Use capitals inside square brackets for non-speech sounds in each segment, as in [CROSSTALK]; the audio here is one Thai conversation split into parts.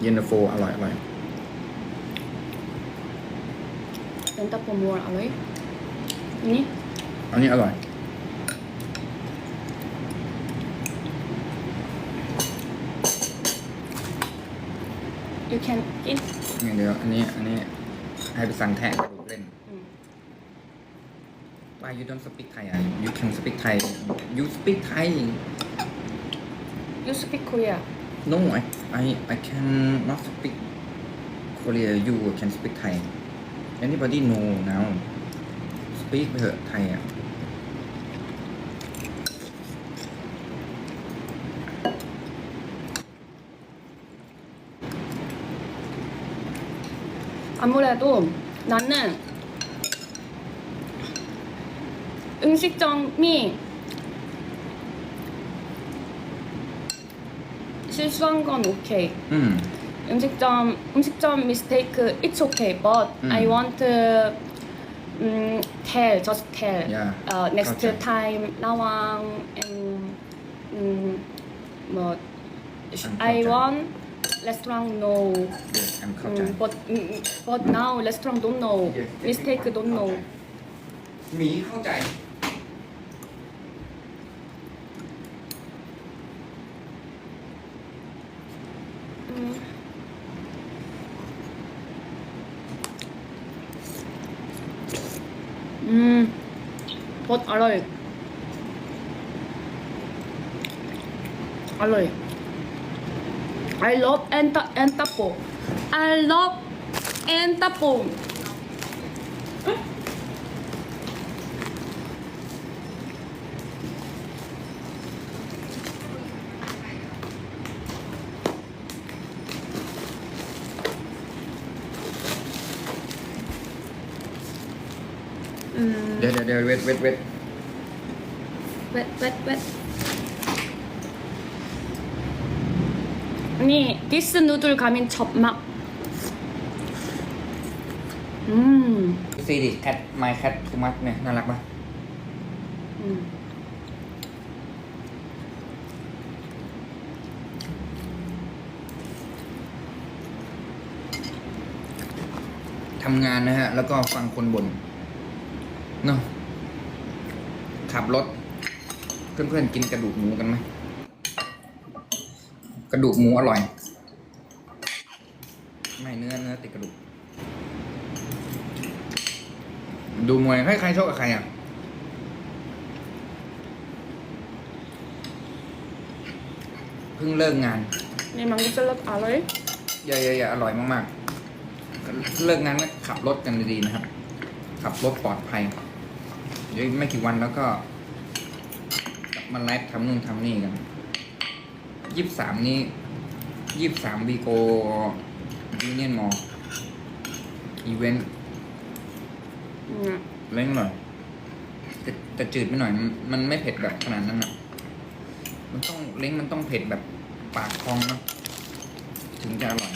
เย็นตาโฟอร่อยอร่อยเย็นตาโฟมัวอร่อยอันนี้อันนี้อร่อยยูแคนกินอย่เดียวอันนี้อันนี้ให้ไปสั่งแทะเล่นว่า you don't speak Thai อะยูเ can speak Thai you speak Thai you speak Korea I I can not speak Korea You can speak Thai Anybody know now Speak ไปเถอะไทยอ่ะ 아무래도 나는 음식점이 실수한 건 오케이. อืม 음식점 음식점 mistake it's okay, but 음. I want to um, tell just tell Yeah. uh, next Okay. time nawang and um, 뭐 I Okay. want restaurant no Yes I'm เข้าใจ Mm, but mm, but now restaurant don't know Yes, mistake don't know หมีเข้าใจ Mmm. อืมโคตรอร่อย อร่อย I love enta entapo. I love entapo. 음, เดี๋ยวเดี๋ยวเดี๋ยวเวทเวทเวท wet wet wet. 아니, 디스 누들 가면 접막. 음, ซีดิแคทไมแคททูมัสเนี่ยน่ารักปะ 음. ทำงานนะฮะ แล้วก็ฟังคนบ่น เนาะขับรถเพื่อนๆกินกระดูกหมูกันไหมกระดูกหมูอร่อย ไม่เนื้อเนื้อติดกระดูก ดูมวยให้ใครชอบกับใครอะเพิ่งเลิกงาน Memang kita รส aloy. อย่าอยาอย่าอร่อยมากๆ เลิกงานก็ขับรถกันดีๆนะครับ ขับรถปลอดภัย เดี๋ยวอีกไม่กี่วันแล้วก็กลับมาไลฟ์ทำนู่นทำนี่กันยี่สิบสามนี้ยี่สิบสามวีโกยูเนียนมออีเวนต์ 음. เล้งหน่อยแต่แต่จืดไม่หน่อยมันมันไม่เผ็ดแบบขนาดนั้นอะ มันต้องเล้งมันต้องเผ็ดแบบปากพองเนอะถึงจะอร่อย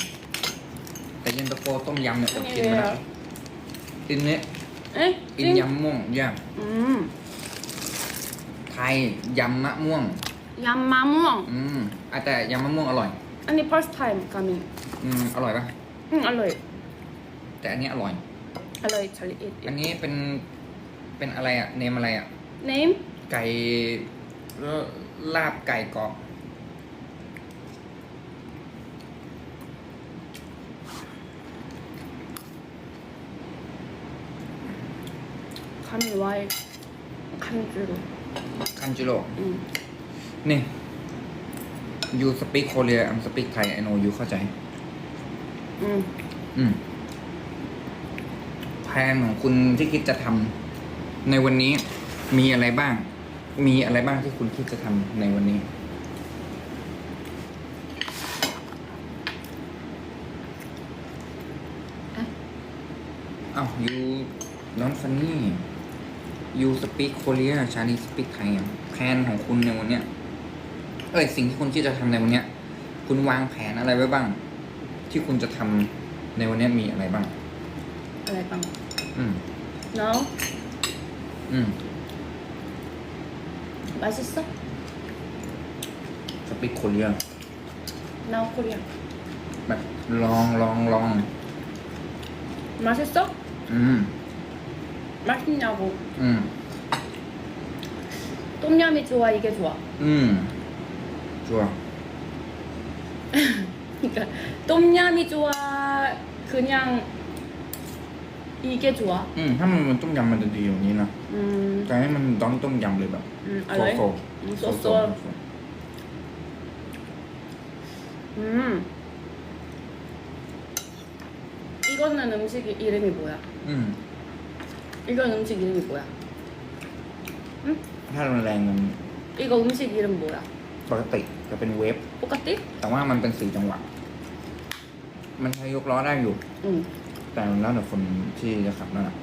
แต่เย็นตาโฟต้มยำเนี่ยอดกินไม่ได้กิน อ๊ะกินยำม่วงย่างไทยยำมะม่วง ยำมะม่วง อืมอะแต่ยำมะม่วงอร่อย อันนี้ first time coming อืมอร่อยปะอืมอร่อย แต่อันนี้อร่อย อร่อยชลิเอ็ดอันนี้เป็น เป็นอะไรอะเนมอะไรอะเนมไก่ลาบไก่กรอบ 감이 와이. 감주로. คันจิโร่ 응. นี่ you speak Korea I'm speak Thai I know you เข้าใจ 응. อืมแผนของคุณที่คิดจะทำในวันนี้ มีอะไรบ้าง มีอะไรบ้างที่คุณคิดจะทำในวันนี้ อ้าว you not funny you speak Korea Chinese speak Thai อะแผนของคุณในวันเนี้ย เอ้ย สิ่งที่คุณคิดจะทำในวันเนี้ย คุณวางแผนอะไรไว้บ้าง ที่คุณจะทำในวันเนี้ยมีอะไรบ้าง 알바ং. อืม No? อืม 맛있어? สปีกโคเรีย Now Korea. แบบลองลองลอง 맛있어? อืม 맛있냐고. อืม 똠얌이 좋아, 이게 좋아. อืมชัวร์ 그러니까 똠얌이 좋아, 그냥 이게 좋아. อืม ถ้ามันเป็นต้มยำมันจะดีอย่างนี้นะ 음, แต่ให้มันต้องต้มยำเลยแบบ 음 โซ 알로에? โซ 음, โซ 소스. โซ 음. 이거는 음식 이름이 뭐야? อืม 이건 음식 이름이 뭐야? ถ้ามันแรงมัน 이거 음식 이름 뭐야? ปกติจะเป็นเวฟ 똑같이? แต่ว่ามันเป็นสี่จังหวะ มันใช้ยกล้อได้อยู่ 응. แต่แล้วแต่คนที่จะขับนั่นแหละ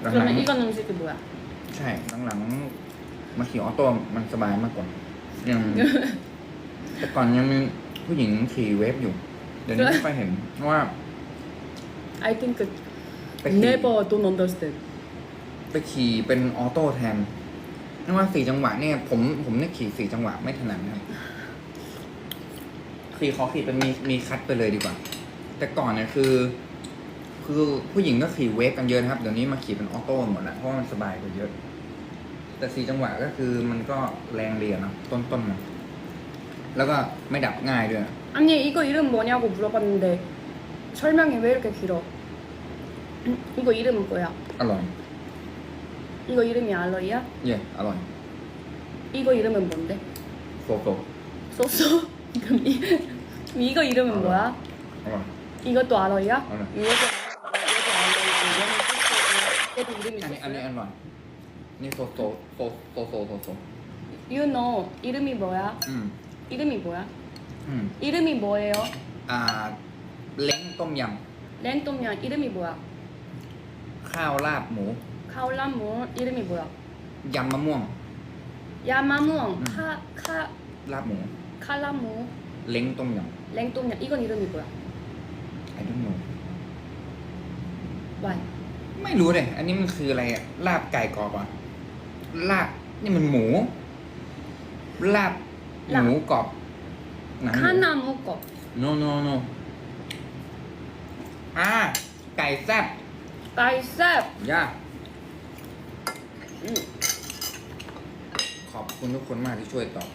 หลัง 그러면 이건 음식이 뭐야? ๆใช่หลังๆมาขี่ออโต้มันสบายมากกว่า ยัง แต่ก่อนยังมีผู้หญิงขี่เวฟอยู่ เดี๋ยวนี้ไม่ค่อยเห็น เพราะว่า I think ไปขี่ never don't understand. ไปขี่เป็นออโต้แทนนึกว่าสี่จังหวะเนี่ย ผมผมเนี่ยขี่สี่จังหวะไม่ถนัดนะครับขี่ขอขี่เป็นมีมีคัดไปเลยดีกว่า แต่ก่อนเนี่ยคือ คือผู้หญิงก็ขี่เวฟกันเยอะนะครับ เดี๋ยวนี้มาขี่เป็นออโต้หมดแล้วเพราะว่ามันสบายกว่าเยอะ แต่สี่จังหวะก็คือมันก็แรงเรียนเนาะต้นต้นๆมันแล้วก็ไม่ดับง่ายด้วย 아니 이거 이름 뭐냐고 물어봤는데 설명이 왜 이렇게 길어? 이거 이름은 뭐야? 알로이. 이거 이름이 알로이야? 예, 알로이. 이거 이름은 뭔데? 소소. 소소? [LAUGHS] 그럼 이, 이거 이름은 알로이. 뭐야? 알로이. 이것도 알로이야? 알로이. 이것도 이름이 아니, 아니, 알로이. 니 소소, 소소, 소소. You 이름이 뭐야? 음. 이름이 뭐야? 음. 이름이 뭐예요? 아, 랭 똠얌. 랭 똠얌 이름이 뭐야? ำ ข้าวราบหมู 카올란무 이름이 뭐야? ยำมะม่วง 야마무엉 음. 카, 카, ลาบหมู 칼라무 เล้งต้มย 랭똠양 이건 이름이 뭐야? ำ I don't know Why? ไม่รู้เลย อันนี้มันคืออะไรอะลาบไก่กรอบอ่ะลาบ นี่มันหมู ลาบ ลาบ หมูกรอบหนังหมู 카나무 거 no no no อ่า ไก่แซ่บ ไก่แซ่บย่าขอบคุณทุกคนมากที่ช่วยตอบ